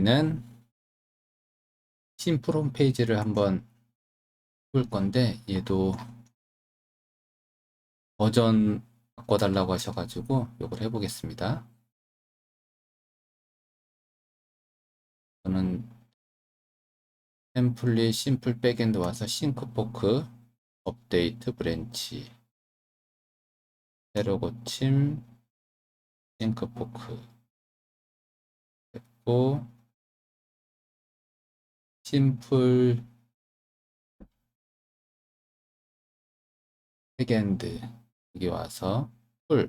얘는 심플 홈페이지를 한번 볼 건데 얘도 버전 바꿔달라고 하셔가지고 이걸 해보겠습니다. 저는 템플릿 심플 백엔드 와서 싱크포크 업데이트 브랜치 새로 고침 싱크포크 됐고 심플 백엔드. 여기 와서 풀.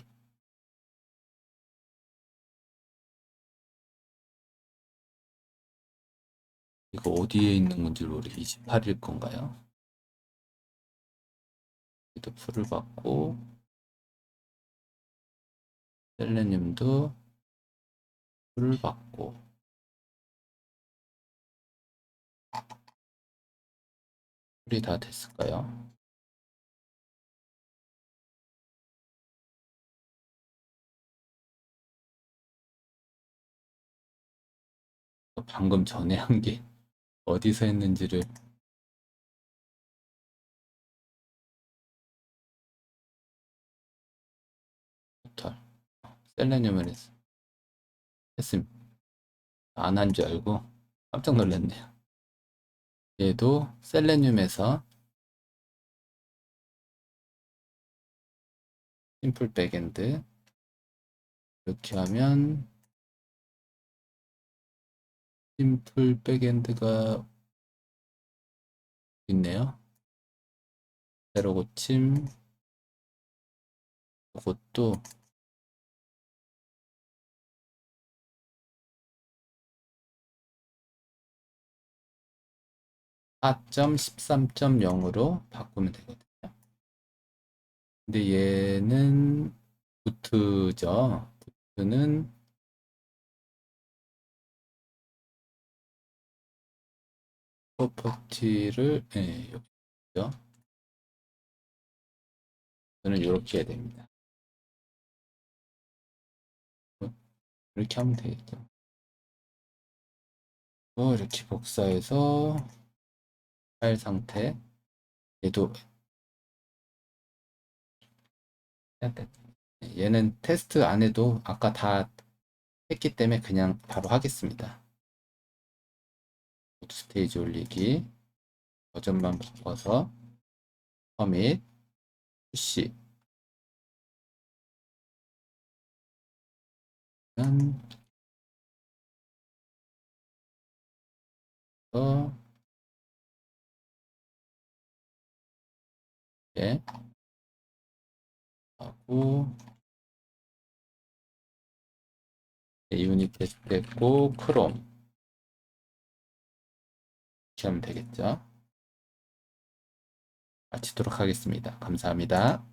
이거 어디에 있는 건지 모르겠 28일 건가요? 또 풀을 받고 셀레늄도 풀을 받고 풀이 다 됐을까요? 방금 전에 한 게 어디서 했는지를 토탈 셀레늄을 했, 했습니다. 안 한 줄 알고 깜짝 놀랐네요. 얘도 셀레늄에서 심플 백엔드 이렇게 하면 심플 백엔드가 있네요. 새로 고침 이것도 (4.13.0으로) 바꾸면 되거든요. 근데 얘는 부트죠. 부트는 프로퍼티를 예, 여기죠. 저는 이렇게 해야 됩니다. 이렇게 하면 되겠죠. 어, 이렇게 복사해서 파일 상태. 얘도 얘는 테스트 안 해도 아까 다 했기 때문에 그냥 바로 하겠습니다. 스테이지 올리기. 버전만 바꿔서 커밋 푸시. 어, 예. 하고 유닛 테스트 했고 크롬. 이렇게 하면 되겠죠? 마치도록 하겠습니다. 감사합니다